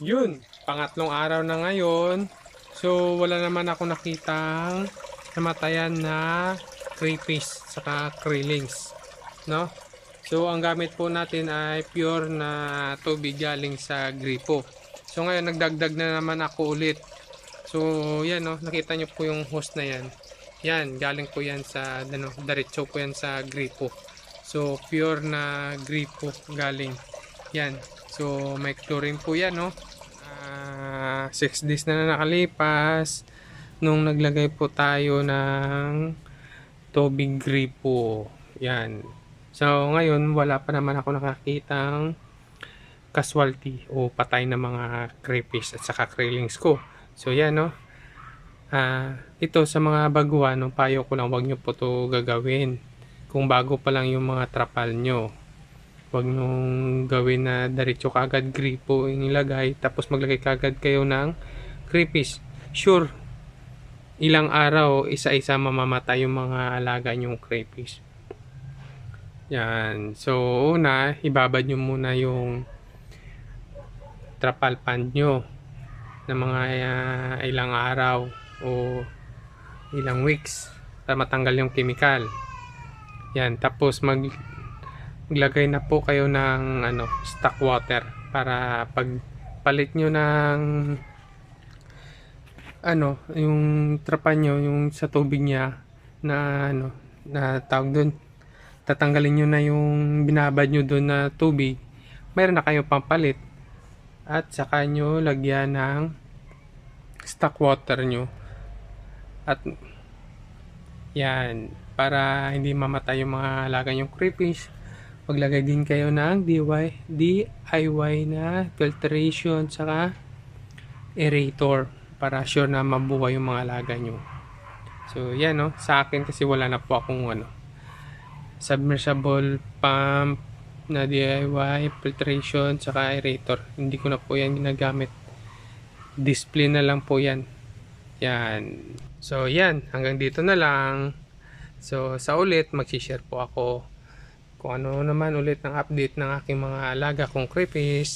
Yun, pangatlong araw na ngayon. So, wala naman ako nakitang namatayan na crayfish saka krillings. No? So, ang gamit po natin ay pure na tubig galing sa gripo. So, ngayon, nagdagdag na naman ako ulit. So, yan, no? nakita nyo po yung hose na yan. Yan, galing po yan sa, ano, diretso po yan sa gripo. So, pure na gripo galing. Yan. So, may chlorine po yan, no? 6 days na na nakalipas nung naglagay po tayo ng tubig gripo. Yan. So, ngayon, wala pa naman ako nakakitang casualty o patay na mga crayfish at saka krillings ko. So, yan, no? Ah, ito sa mga baguhan, no, payo ko lang, wag nyo po to gagawin. Kung bago pa lang yung mga trapal nyo. Huwag nung gawin na diretso kagad gripo inilagay tapos maglagay kagad kayo ng crayfish. Sure, ilang araw isa-isa mamamatay yung mga alaga nyong crayfish. Yan. So, una, ibabad nyo muna yung trapal pan nyo na mga ah, ilang araw o ilang weeks para matanggal yung chemical. Yan. Tapos mag maglagay na po kayo ng ano, stock water para pag palit nyo ng ano, yung trapa nyo, yung sa tubig niya na ano, na tawag doon, tatanggalin nyo na yung binabad nyo doon na tubig, mayroon na kayo pampalit. At saka nyo lagyan ng stock water nyo. At yan para hindi mamatay yung mga alaga yung crayfish maglagay din kayo ng DIY, DIY na filtration saka aerator para sure na mabuhay yung mga alaga nyo. So, yan no. Sa akin kasi wala na po akong ano, submersible pump na DIY, filtration, saka aerator. Hindi ko na po yan ginagamit. Display na lang po yan. Yan. So, yan. Hanggang dito na lang. So, sa ulit, magsishare po ako kung ano naman ulit ng update ng aking mga alaga kong crayfish.